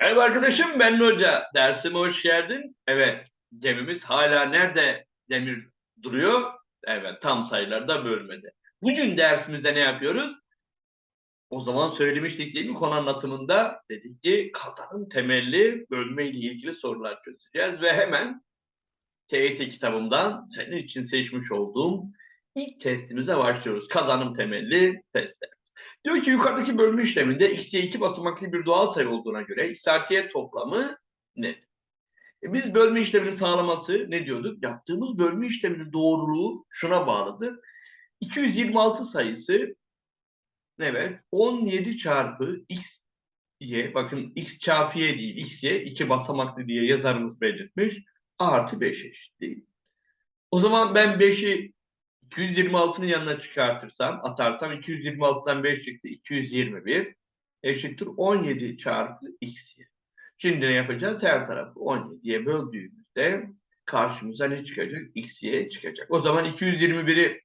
Merhaba arkadaşım ben Hoca. Dersime hoş geldin. Evet gemimiz hala nerede demir duruyor? Evet tam sayılarda bölmede. Bugün dersimizde ne yapıyoruz? O zaman söylemiştik değil mi konu anlatımında? Dedik ki kazanın temelli bölme ile ilgili sorular çözeceğiz ve hemen TYT kitabımdan senin için seçmiş olduğum ilk testimize başlıyoruz. Kazanım temelli testler. Diyor ki yukarıdaki bölme işleminde x'ye iki basamaklı bir doğal sayı olduğuna göre x artı y toplamı nedir? E biz bölme işlemini sağlaması ne diyorduk? Yaptığımız bölme işleminin doğruluğu şuna bağlıdır. 226 sayısı evet 17 çarpı x y bakın x çarpı y değil x y iki basamaklı diye yazarımız belirtmiş artı 5 eşit değil. O zaman ben 5'i 226'nın yanına çıkartırsam, atarsam 226'dan 5 çıktı. 221 eşittir 17 çarpı x. Şimdi ne yapacağız? Her tarafı 17'ye böldüğümüzde karşımıza ne çıkacak? x'ye çıkacak. O zaman 221'i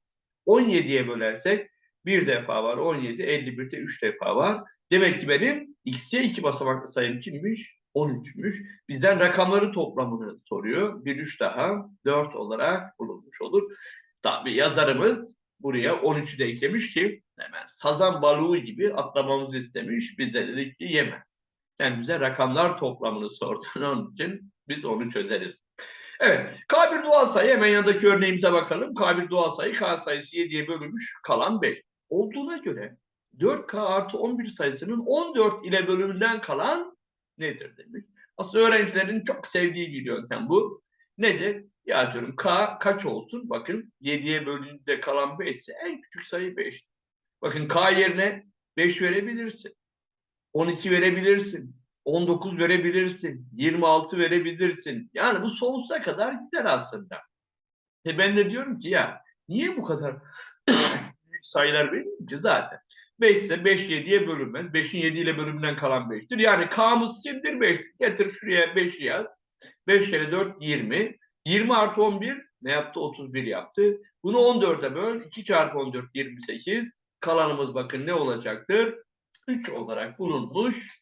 17'ye bölersek bir defa var 17, 51'de 3 defa var. Demek ki benim x'ye iki basamaklı sayım kimmiş? 13'müş. Bizden rakamları toplamını soruyor. Bir 3 daha 4 olarak bulunmuş olur. Tabi yazarımız buraya 13'ü de eklemiş ki hemen sazan balığı gibi atlamamızı istemiş. Biz de dedik ki yeme. Sen bize rakamlar toplamını sordun onun için biz onu çözeriz. Evet. K1 doğal sayı hemen yanındaki örneğimize bakalım. K1 doğal sayı K sayısı 7'ye bölünmüş kalan 5. Olduğuna göre 4K artı 11 sayısının 14 ile bölümünden kalan nedir demiş. Aslında öğrencilerin çok sevdiği bir yöntem bu. Nedir? Ya diyorum K kaç olsun? Bakın 7'ye bölündüğünde kalan 5 ise en küçük sayı 5. Bakın K yerine 5 verebilirsin. 12 verebilirsin. 19 verebilirsin. 26 verebilirsin. Yani bu sonsuza kadar gider aslında. E ben de diyorum ki ya niye bu kadar sayılar vereyim zaten. 5 ise 5 7'ye bölünmez. 5'in 7 ile bölümünden kalan 5'tir. Yani K'mız kimdir? 5. Getir şuraya 5'i yaz. 5 kere 4 20. 20 artı 11 ne yaptı? 31 yaptı. Bunu 14'e böl. 2 çarpı 14 28. Kalanımız bakın ne olacaktır? 3 olarak bulunmuş.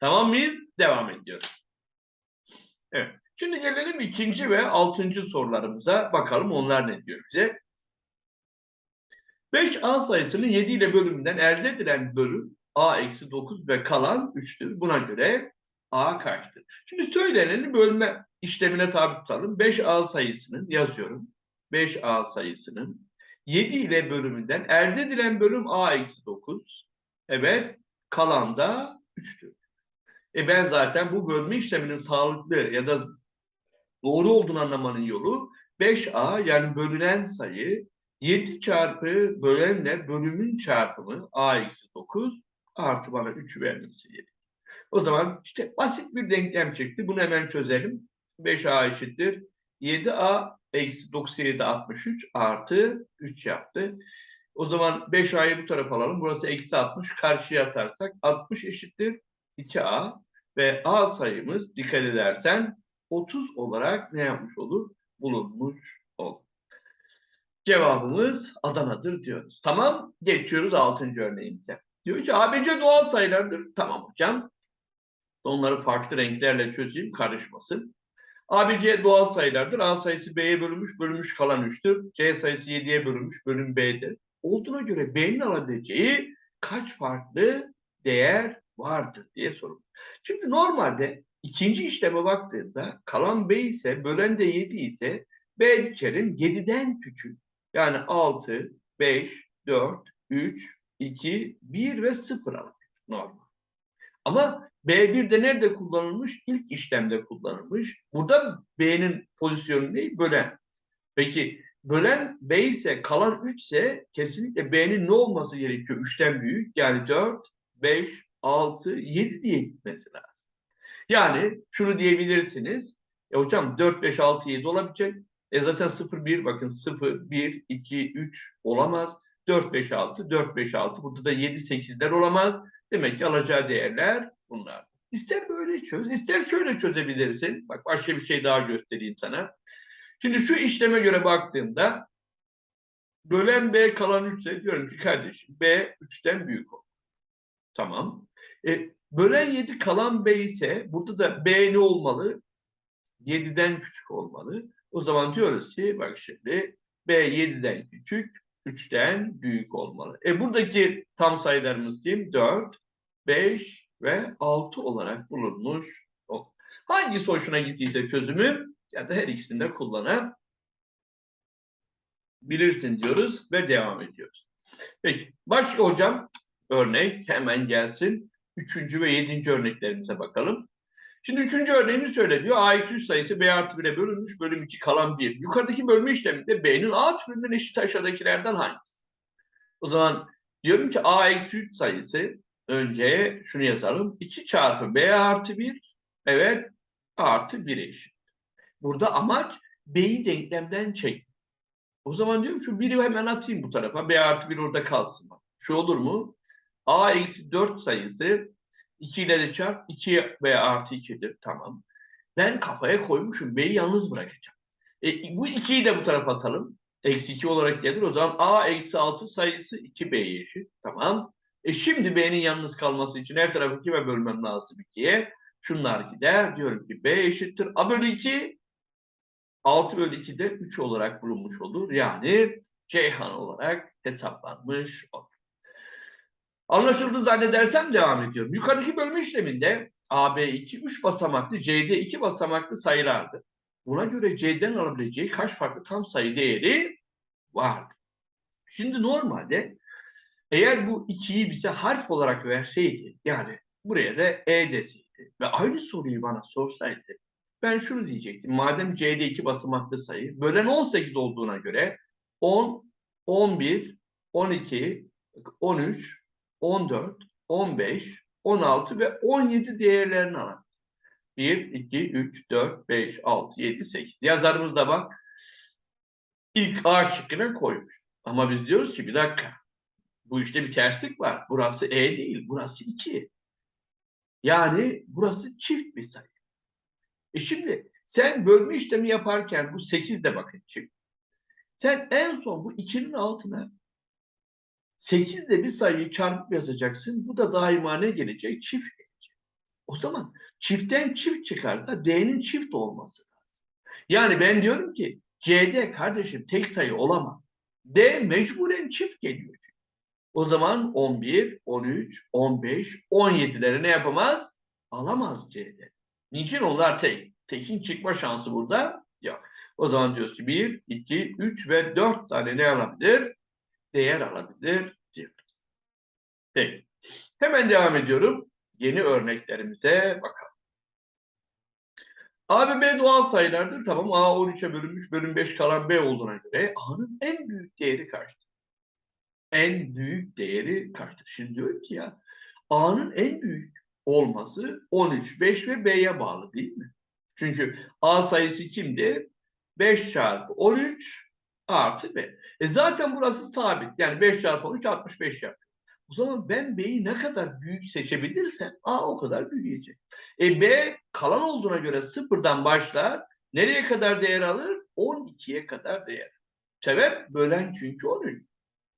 Tamam mıyız? Devam ediyoruz. Evet. Şimdi gelelim ikinci ve altıncı sorularımıza. Bakalım onlar ne diyor bize. 5A sayısının 7 ile bölümünden elde edilen bölüm A eksi 9 ve kalan 3'tür. Buna göre A kaçtır? Şimdi söyleneni bölme işlemine tabi tutalım. 5A sayısının yazıyorum. 5A sayısının 7 ile bölümünden elde edilen bölüm A eksi 9. Evet. Kalan da 3'tür. E ben zaten bu bölme işleminin sağlıklı ya da doğru olduğunu anlamanın yolu 5A yani bölünen sayı 7 çarpı bölenle bölümün çarpımı A eksi 9 artı bana 3 vermesi gerekiyor. O zaman işte basit bir denklem çıktı. Bunu hemen çözelim. 5A eşittir. 7A eksi 97 63 artı 3 yaptı. O zaman 5A'yı bu tarafa alalım. Burası eksi 60. Karşıya atarsak 60 eşittir 2A. Ve A sayımız dikkat edersen 30 olarak ne yapmış olur? Bulunmuş olur. Cevabımız Adana'dır diyoruz. Tamam. Geçiyoruz 6. örneğimize. Diyor ki ABC doğal sayılardır. Tamam hocam. Onları farklı renklerle çözeyim karışmasın. ABC doğal sayılardır. A sayısı B'ye bölünmüş, bölünmüş kalan 3'tür. C sayısı 7'ye bölünmüş, bölüm B'dir. Olduğuna göre B'nin alabileceği kaç farklı değer vardır diye sorulur. Şimdi normalde ikinci işleme baktığında kalan B ise bölen de 7 ise B kere 7'den küçük. Yani 6, 5, 4, 3, 2, 1 ve 0 alabilir normal. Ama B1 de nerede kullanılmış? İlk işlemde kullanılmış. Burada B'nin pozisyonu değil, bölen. Peki bölen B ise kalan 3 ise kesinlikle B'nin ne olması gerekiyor? 3'ten büyük. Yani 4, 5, 6, 7 diye gitmesi lazım. Yani şunu diyebilirsiniz. E hocam 4, 5, 6, 7 olabilecek. E zaten 0, 1 bakın 0, 1, 2, 3 olamaz. 4, 5, 6, 4, 5, 6. Burada da 7, 8'ler olamaz. Demek ki alacağı değerler bunlar. İster böyle çöz, ister şöyle çözebilirsin. Bak başka bir şey daha göstereyim sana. Şimdi şu işleme göre baktığımda bölen B kalan 3 ise diyorum ki kardeşim B 3'ten büyük olur. Tamam. E, Bölen 7 kalan B ise burada da B ne olmalı? 7'den küçük olmalı. O zaman diyoruz ki bak şimdi B 7'den küçük, 3'ten büyük olmalı. E buradaki tam sayılarımız kim? 4, 5 ve 6 olarak bulunmuş. Hangisi hoşuna gittiyse çözümü ya da her ikisini de kullanabilirsin diyoruz ve devam ediyoruz. Peki başka hocam örnek hemen gelsin. Üçüncü ve yedinci örneklerimize bakalım. Şimdi üçüncü örneğini söyle diyor. A eksi 3 sayısı B artı 1'e bölünmüş. Bölüm 2 kalan 1. Yukarıdaki bölme işleminde B'nin A türünden eşit aşağıdakilerden hangisi? O zaman diyorum ki A eksi 3 sayısı önce şunu yazalım. 2 çarpı B artı 1 evet artı 1 eşit. Burada amaç B'yi denklemden çek. O zaman diyorum şu 1'i hemen atayım bu tarafa. B artı 1 orada kalsın. Şu olur mu? A eksi 4 sayısı 2 ile de çarp 2 veya artı 2'dir. Tamam. Ben kafaya koymuşum. B'yi yalnız bırakacağım. E, bu 2'yi de bu tarafa atalım. Eksi 2 olarak gelir. O zaman A eksi 6 sayısı 2B'ye eşit. Tamam. E şimdi B'nin yalnız kalması için her tarafı 2'ye bölmem lazım 2'ye. Şunlar gider. Diyorum ki B eşittir. A bölü 2 6 bölü 2 de 3 olarak bulunmuş olur. Yani Ceyhan olarak hesaplanmış olur. Anlaşıldı zannedersem devam ediyorum. Yukarıdaki bölme işleminde AB2 3 basamaklı, CD2 basamaklı sayılardı. Buna göre C'den alabileceği kaç farklı tam sayı değeri vardı? Şimdi normalde eğer bu 2'yi bize harf olarak verseydi, yani buraya da E deseydi ve aynı soruyu bana sorsaydı, ben şunu diyecektim. Madem C'de 2 basamaklı sayı, bölen 18 olduğuna göre 10, 11, 12, 13, 14, 15, 16 ve 17 değerlerini alalım. 1, 2, 3, 4, 5, 6, 7, 8. Yazarımız da bak ilk A şıkkına koymuş. Ama biz diyoruz ki bir dakika. Bu işte bir terslik var. Burası E değil, burası 2. Yani burası çift bir sayı. E şimdi sen bölme işlemi yaparken bu 8 de bakın çift. Sen en son bu 2'nin altına 8 ile bir sayıyı çarpıp yazacaksın. Bu da daima ne gelecek? Çift gelecek. O zaman çiftten çift çıkarsa D'nin çift olması lazım. Yani ben diyorum ki C'de kardeşim tek sayı olamaz. D mecburen çift geliyor çünkü. O zaman 11, 13, 15, 17'leri ne yapamaz? Alamaz C'de. Niçin onlar tek? Tekin çıkma şansı burada yok. O zaman diyoruz ki 1, 2, 3 ve 4 tane ne alabilir? Değer alabilir diyoruz. Peki. Hemen devam ediyorum. Yeni örneklerimize bakalım. A ve B doğal sayılardır. Tamam A 13'e bölünmüş, bölüm 5 kalan B olduğuna göre A'nın en büyük değeri kaçtır? En büyük değeri kaçtır? Şimdi diyor ki ya A'nın en büyük olması 13, 5 ve B'ye bağlı değil mi? Çünkü A sayısı kimdi? 5 çarpı 13 artı B. E zaten burası sabit. Yani 5 çarpı 13 65 yapıyor. O zaman ben B'yi ne kadar büyük seçebilirsem A o kadar büyüyecek. E B kalan olduğuna göre sıfırdan başlar. Nereye kadar değer alır? 12'ye kadar değer. Sebep bölen çünkü 13.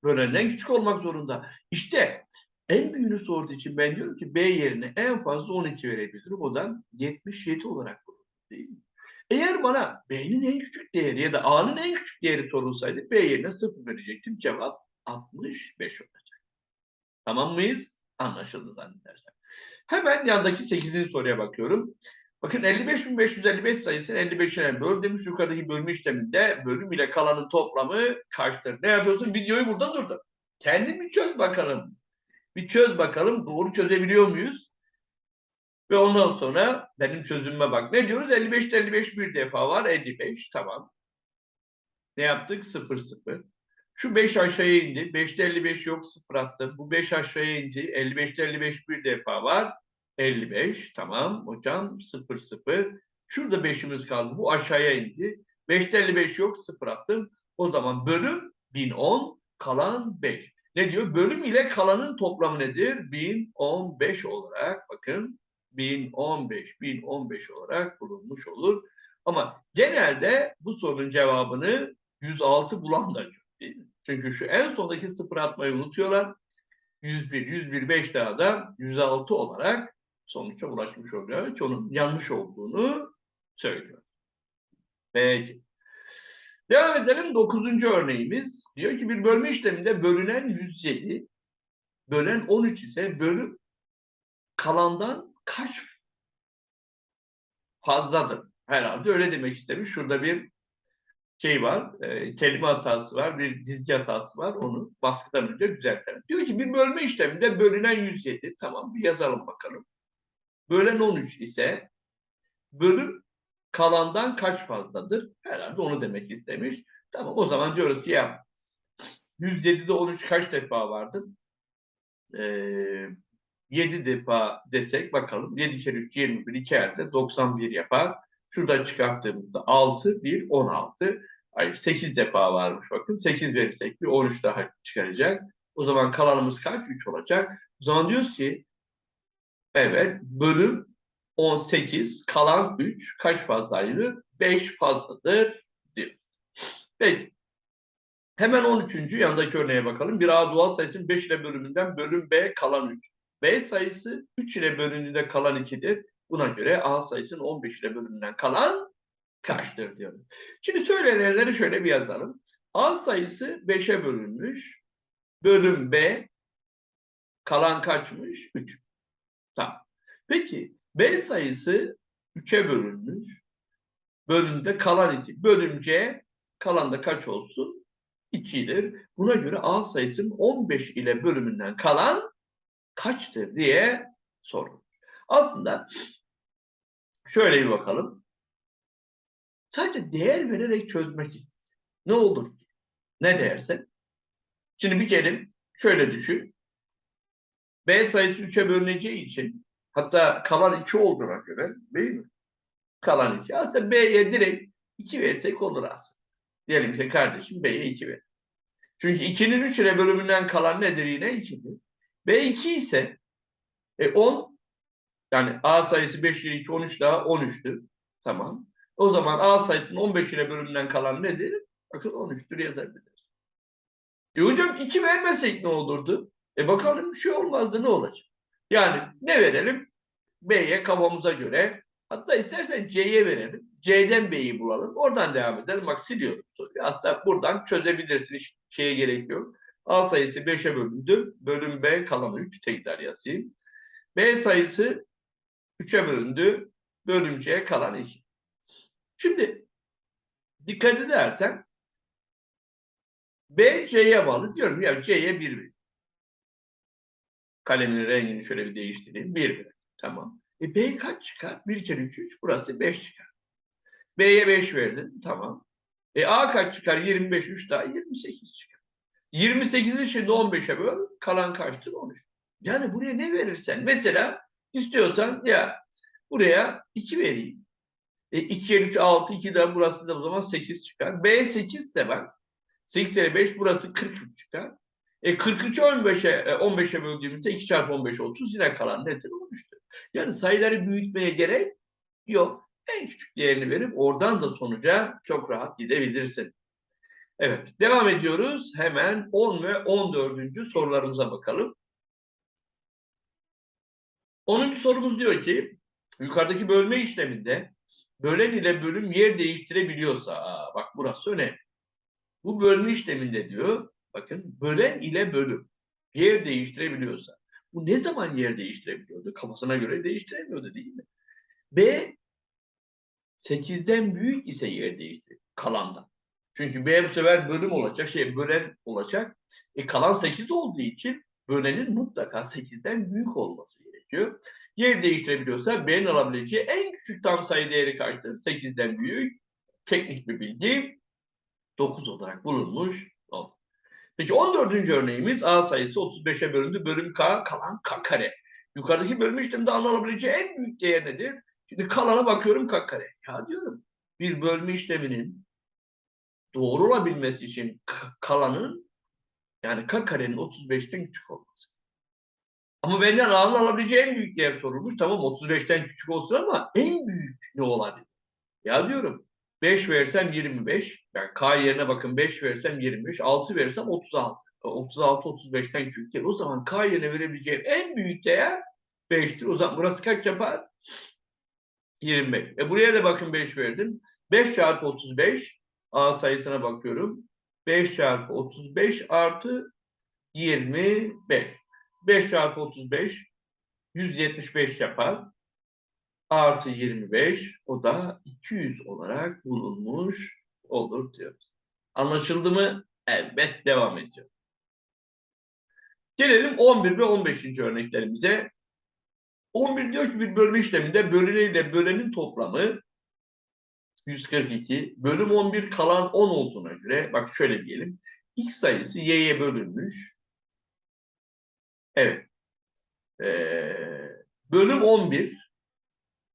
Bölenden küçük olmak zorunda. İşte en büyüğünü sorduğu için ben diyorum ki B yerine en fazla 12 verebilirim. O da 77 olarak bulunur değil mi? Eğer bana B'nin en küçük değeri ya da A'nın en küçük değeri sorulsaydı B yerine 0 verecektim. Cevap 65 olacak. Tamam mıyız? Anlaşıldı zannedersem. Hemen yandaki 8. soruya bakıyorum. Bakın 55.555 sayısını 55'e böl demiş. Yukarıdaki bölme işleminde bölüm ile kalanın toplamı kaçtır? Ne yapıyorsun? Videoyu burada durdur. Kendin bir çöz bakalım. Bir çöz bakalım. Doğru çözebiliyor muyuz? Ve ondan sonra benim çözümüme bak. Ne diyoruz? 55'te 55 bir defa var. 55. Tamam. Ne yaptık? 0 0. Şu 5 aşağıya indi. 5'te 55 yok 0 attım. Bu 5 aşağıya indi. 55'te 55 bir defa var. 55. Tamam hocam 0 0. Şurada 5'imiz kaldı. Bu aşağıya indi. 5'te 55 yok 0 attım. O zaman bölüm 1010 kalan 5. Ne diyor? Bölüm ile kalanın toplamı nedir? 1015 olarak bakın 1015, 1015 olarak bulunmuş olur. Ama genelde bu sorunun cevabını 106 bulan da? Çünkü şu en sondaki sıfır atmayı unutuyorlar. 101, 101, 5 daha da 106 olarak sonuca ulaşmış oluyor ki onun yanlış olduğunu söylüyor. Peki. Devam edelim. Dokuzuncu örneğimiz. Diyor ki bir bölme işleminde bölünen 107, bölen 13 ise bölüm kalandan kaç fazladır? Herhalde öyle demek istemiş. Şurada bir şey var, e, kelime hatası var, bir dizgi hatası var. Onu baskıdan önce düzeltelim. Diyor ki bir bölme işleminde bölünen 107. Tamam bir yazalım bakalım. Bölen 13 ise bölüm kalandan kaç fazladır? Herhalde onu demek istemiş. Tamam o zaman diyoruz ya 107'de 13 kaç defa vardır? Ee, 7 defa desek bakalım. 7 kere 3 21, 2 elde 91 yapar. Şuradan çıkarttığımızda 6, 1, 16. Hayır 8 defa varmış bakın. 8 verirsek bir 13 daha çıkaracak. O zaman kalanımız kaç? 3 olacak. O zaman diyoruz ki evet bölüm 18 kalan 3 kaç fazlaydı? 5 fazladır diyoruz. Peki. Hemen 13. yanındaki örneğe bakalım. Bir A doğal sayısının 5 ile bölümünden bölüm B kalan 3. B sayısı 3 ile bölümünde kalan 2'dir. Buna göre A sayısının 15 ile bölümünden kalan kaçtır diyoruz. Şimdi söylenenleri şöyle bir yazalım. A sayısı 5'e bölünmüş. Bölüm B kalan kaçmış? 3. Tamam. Peki B sayısı 3'e bölünmüş. Bölümde kalan 2. Bölüm C kalan da kaç olsun? 2'dir. Buna göre A sayısının 15 ile bölümünden kalan kaçtır diye sorulur. Aslında şöyle bir bakalım. Sadece değer vererek çözmek istedim. Ne olur ki? Ne değerse? Şimdi bir kere şöyle düşün. B sayısı 3'e bölüneceği için hatta kalan 2 olduğuna göre değil mi? Kalan 2. Aslında B'ye direkt 2 versek olur aslında. Diyelim ki kardeşim B'ye 2 ver. Çünkü 2'nin 3 ile bölümünden kalan nedir yine? 2'dir. B2 ise e, 10 yani A sayısı 5 ile 2 13 daha 13'tür. Tamam. O zaman A sayısının 15 ile bölümünden kalan nedir? Bakın 13'tür yazabiliriz. E hocam 2 vermesek ne olurdu? E bakalım bir şey olmazdı ne olacak? Yani ne verelim? B'ye kafamıza göre. Hatta istersen C'ye verelim. C'den B'yi bulalım. Oradan devam edelim. Bak siliyorum. Aslında buradan çözebilirsin. Hiç şeye gerek yok. A sayısı 5'e bölündü. Bölüm B kalanı 3 tekrar yazayım. B sayısı 3'e bölündü. Bölüm C kalan 2. Şimdi dikkat edersen B C'ye bağlı diyorum ya C'ye 1 ver. Kalemin rengini şöyle bir değiştireyim. 1 ver. Tamam. E B kaç çıkar? 1 kere 3 3 burası 5 çıkar. B'ye 5 verdin. Tamam. E A kaç çıkar? 25 3 daha 28 çıkar. 28'i şimdi 15'e böl. Kalan kaçtır? 13. Yani buraya ne verirsen. Mesela istiyorsan ya buraya 2 vereyim. E, 2 kere 3 6 2 daha burası da o zaman 8 çıkar. B 8 ise bak 8 kere 5 burası 43 çıkar. E 43'ü 15'e 15'e böldüğümüzde 2 çarpı 15 30 yine kalan nedir? 13'tür. Yani sayıları büyütmeye gerek yok. En küçük değerini verip oradan da sonuca çok rahat gidebilirsin. Evet, devam ediyoruz. Hemen 10 ve 14. sorularımıza bakalım. 10. sorumuz diyor ki, yukarıdaki bölme işleminde bölen ile bölüm yer değiştirebiliyorsa, aa, bak burası önemli. Bu bölme işleminde diyor, bakın bölen ile bölüm yer değiştirebiliyorsa. Bu ne zaman yer değiştirebiliyordu? Kafasına göre değiştiremiyordu değil mi? B 8'den büyük ise yer değiştirir kalandan. Çünkü B bu sefer bölüm olacak, şey bölen olacak. E kalan 8 olduğu için bölenin mutlaka 8'den büyük olması gerekiyor. Yer değiştirebiliyorsa B'nin alabileceği en küçük tam sayı değeri kaçtır? 8'den büyük. Teknik bir bilgi 9 olarak bulunmuş oldu. Peki 14. örneğimiz A sayısı 35'e bölündü. Bölüm K kalan K kare. Yukarıdaki bölüm işleminde alınabileceği en büyük değer nedir? Şimdi kalana bakıyorum K kare. Ya diyorum bir bölme işleminin doğru olabilmesi için kalanın yani k karenin 35'ten küçük olması. Ama benden A'nın alabileceği en büyük değer sorulmuş. Tamam 35'ten küçük olsun ama en büyük ne olabilir? Ya diyorum 5 versem 25. Yani K yerine bakın 5 versem 25. 6 versem 36. 36 35'ten küçük değil. O zaman K yerine verebileceğim en büyük değer 5'tir. O zaman burası kaç yapar? 25. E buraya da bakın 5 verdim. 5 çarpı 35 A sayısına bakıyorum. 5 çarpı 35 artı 25. 5 çarpı 35 175 yapar. Artı 25 o da 200 olarak bulunmuş olur diyoruz. Anlaşıldı mı? Evet devam ediyor. Gelelim 11 ve 15. örneklerimize. 11 diyor ki bir bölme işleminde bölüne ile bölenin toplamı 142. Bölüm 11 kalan 10 olduğuna göre bak şöyle diyelim. X sayısı y'ye bölünmüş. Evet. Ee, bölüm 11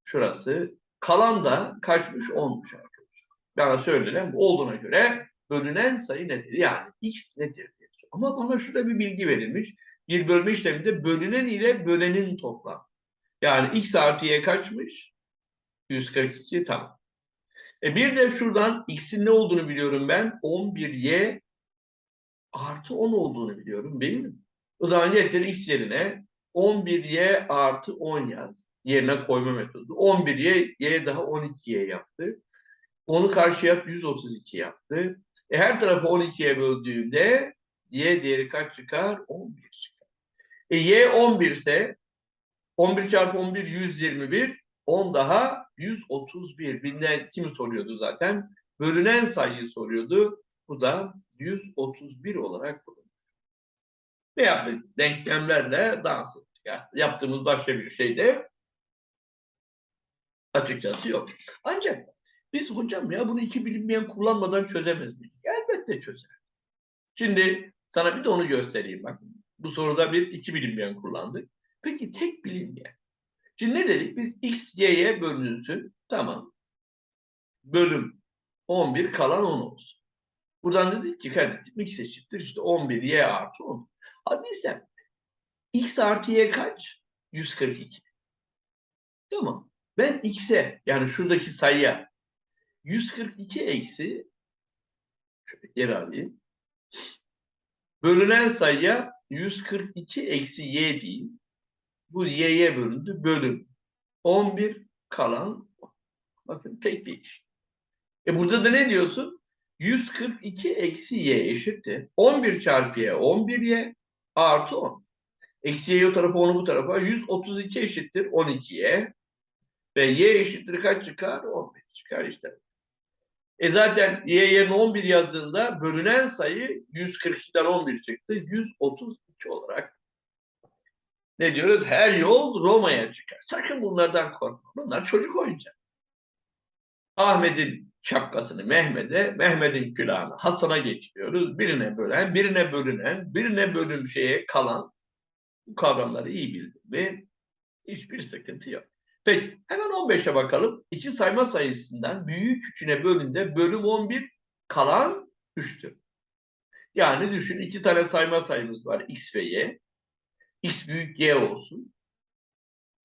şurası. Kalan da kaçmış? 10'muş arkadaşlar. Bana söylenen bu olduğuna göre bölünen sayı nedir? Yani x nedir? diyor. Ama bana şurada bir bilgi verilmiş. Bir bölme işleminde bölünen ile bölenin toplam. Yani x artı y kaçmış? 142 tamam. E bir de şuradan x'in ne olduğunu biliyorum ben. 11y artı 10 olduğunu biliyorum değil mi? O zaman getir x yerine 11y artı 10 yaz. Yerine koyma metodu. 11y, y daha 12y yaptı. Onu karşıya 132 yaptı. E her tarafı 12'ye böldüğümde y değeri kaç çıkar? 11 çıkar. E y 11 ise 11 çarpı 11 121 10 daha 131. Binden kimi soruyordu zaten? Bölünen sayıyı soruyordu. Bu da 131 olarak bulunur. Ne yaptık? Denklemlerle dans ettik. Yaptığımız başka bir şey de açıkçası yok. Ancak biz hocam ya bunu iki bilinmeyen kullanmadan çözemez miyiz? Elbette çözer. Şimdi sana bir de onu göstereyim bak. Bu soruda bir iki bilinmeyen kullandık. Peki tek bilinmeyen. Şimdi ne dedik? Biz x, y'ye bölünsün. Tamam. Bölüm 11 kalan 10 olsun. Buradan dedik ki kardeşim x eşittir işte 11 y artı 10. Abi sen x artı y kaç? 142. Tamam. Ben x'e yani şuradaki sayıya 142 eksi şöyle geri alayım. Bölünen sayıya 142 eksi y diyeyim. Bu y'ye bölündü. Bölüm 11 kalan bakın tek değiş. E burada da ne diyorsun? 142 eksi y eşittir. 11 çarpı y 11y artı 10. Eksi y'yi o tarafa onu bu tarafa 132 eşittir 12y. Ve y eşittir kaç çıkar? 11 çıkar işte. E zaten y yerine 11 yazdığında bölünen sayı 142'den 11 çıktı. 132 olarak ne diyoruz? Her yol Roma'ya çıkar. Sakın bunlardan korkma. Bunlar çocuk oyuncağı. Ahmet'in şapkasını Mehmet'e, Mehmet'in külahını Hasan'a geçiriyoruz. Birine bölen, birine bölünen, birine bölüm şeye kalan bu kavramları iyi bildim ve hiçbir sıkıntı yok. Peki hemen 15'e bakalım. İki sayma sayısından büyük küçüğüne bölünde bölüm 11 kalan 3'tür. Yani düşün iki tane sayma sayımız var x ve y. x büyük y olsun.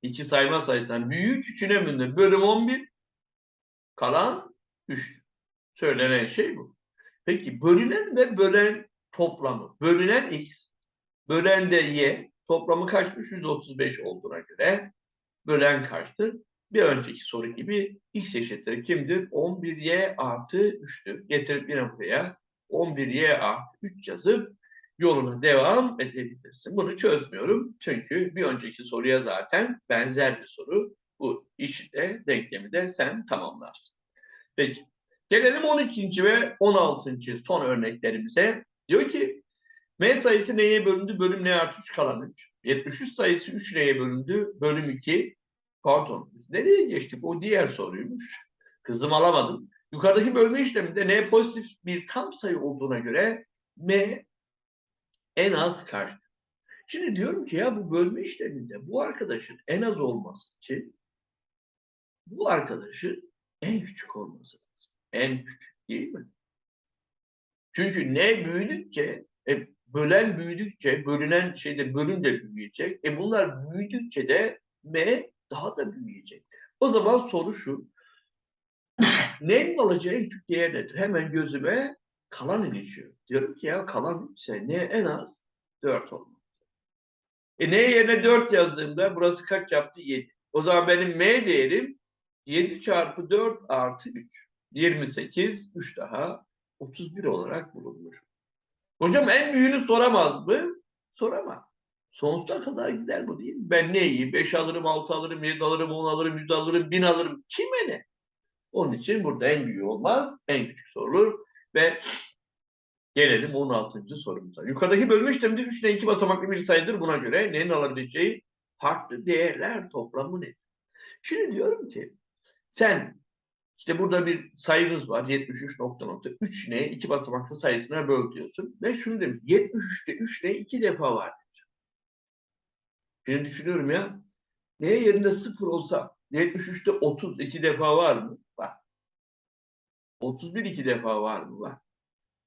İki sayma sayısından büyük küçüğüne bölünde bölüm 11 kalan 3. Söylenen şey bu. Peki bölünen ve bölen toplamı. Bölünen x, bölen de y. Toplamı kaçmış? 135 olduğuna göre bölen kaçtır? Bir önceki soru gibi x eşittir kimdir? 11y artı 3'tür. Getirip yine buraya 11y artı 3 yazıp yoluna devam edebilirsin. Bunu çözmüyorum. Çünkü bir önceki soruya zaten benzer bir soru. Bu işi de denklemi de sen tamamlarsın. Peki. Gelelim 12. ve 16. son örneklerimize. Diyor ki M sayısı neye bölündü? Bölüm n artı 3 kalan 3. 73 sayısı 3 neye bölündü? Bölüm 2. Pardon. Nereye geçtik? O diğer soruymuş. Kızım alamadım. Yukarıdaki bölme işleminde n pozitif bir tam sayı olduğuna göre m en az kaçtır? Şimdi diyorum ki ya bu bölme işleminde bu arkadaşın en az olması için bu arkadaşın en küçük olması lazım. En küçük değil mi? Çünkü ne büyüdükçe e, bölen büyüdükçe bölünen şeyde bölüm de büyüyecek. E bunlar büyüdükçe de m daha da büyüyecek. O zaman soru şu. Neyin alacağı en küçük değer nedir? Hemen gözüme kalan ilişiyor. Diyorum ki ya kalan ise ne en az 4 olmalı. E n yerine 4 yazdığımda burası kaç yaptı? 7. O zaman benim m değerim 7 çarpı 4 artı 3. 28, 3 daha 31 olarak bulunmuş. Hocam en büyüğünü soramaz mı? Soramaz. Sonsuza kadar gider bu değil mi? Ben ne yiyeyim? 5 alırım, 6 alırım, 7 alırım, 10 alırım, 100 alırım, 1000 alırım. Kime ne? Onun için burada en büyüğü olmaz, en küçük sorulur ve gelelim 16. sorumuza. Yukarıdaki bölme işleminde 3 ile 2 basamaklı bir sayıdır. Buna göre neyin alabileceği farklı değerler toplamı nedir? Şimdi diyorum ki sen işte burada bir sayımız var 73 nokta nokta 3 ne 2 basamaklı sayısına böl diyorsun. Ve şunu demiş 73'te 3 ne 2 defa var. Şimdi düşünüyorum ya neye yerinde 0 olsa 73'te 30 iki defa var mı? Var. 31 iki defa var mı? Var.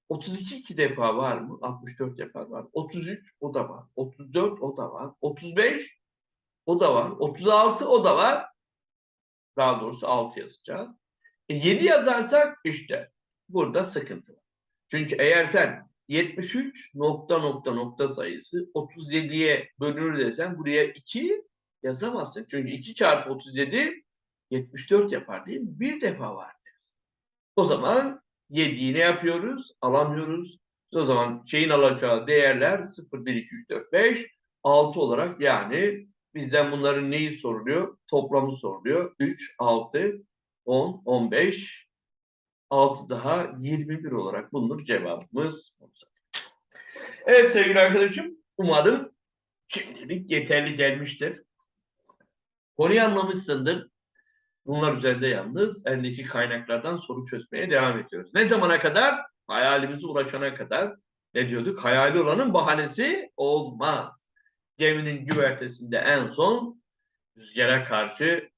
32 iki defa var mı? 64 defa var. 33 o da var. 34 o da var. 35 o da var. 36 o da var. Daha doğrusu 6 yazacağız. E 7 yazarsak işte burada sıkıntı var. Çünkü eğer sen 73 nokta nokta nokta sayısı 37'ye bölünür desen buraya 2 yazamazsın. Çünkü 2 çarpı 37 74 yapar değil mi? Bir defa var. O zaman 7'yi ne yapıyoruz? Alamıyoruz. O zaman şeyin alacağı değerler 0, 1, 2, 3, 4, 5, 6 olarak yani bizden bunların neyi soruluyor? Toplamı soruluyor. 3, 6, 10, 15, 6 daha 21 olarak bulunur cevabımız. Evet sevgili arkadaşım umarım şimdilik yeterli gelmiştir. Konuyu anlamışsındır. Bunlar üzerinde yalnız eldeki kaynaklardan soru çözmeye devam ediyoruz. Ne zamana kadar? Hayalimize ulaşana kadar. Ne diyorduk? Hayali olanın bahanesi olmaz. Geminin güvertesinde en son rüzgara karşı,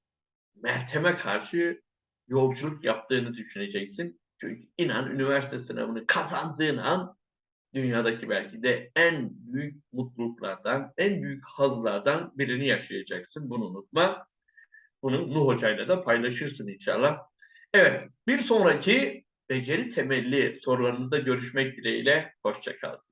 Meltem'e karşı yolculuk yaptığını düşüneceksin. Çünkü inan üniversite sınavını kazandığın an dünyadaki belki de en büyük mutluluklardan, en büyük hazlardan birini yaşayacaksın. Bunu unutma. Bunu Nuh Hoca'yla da paylaşırsın inşallah. Evet, bir sonraki beceri temelli sorularınızda görüşmek dileğiyle. Hoşçakalın.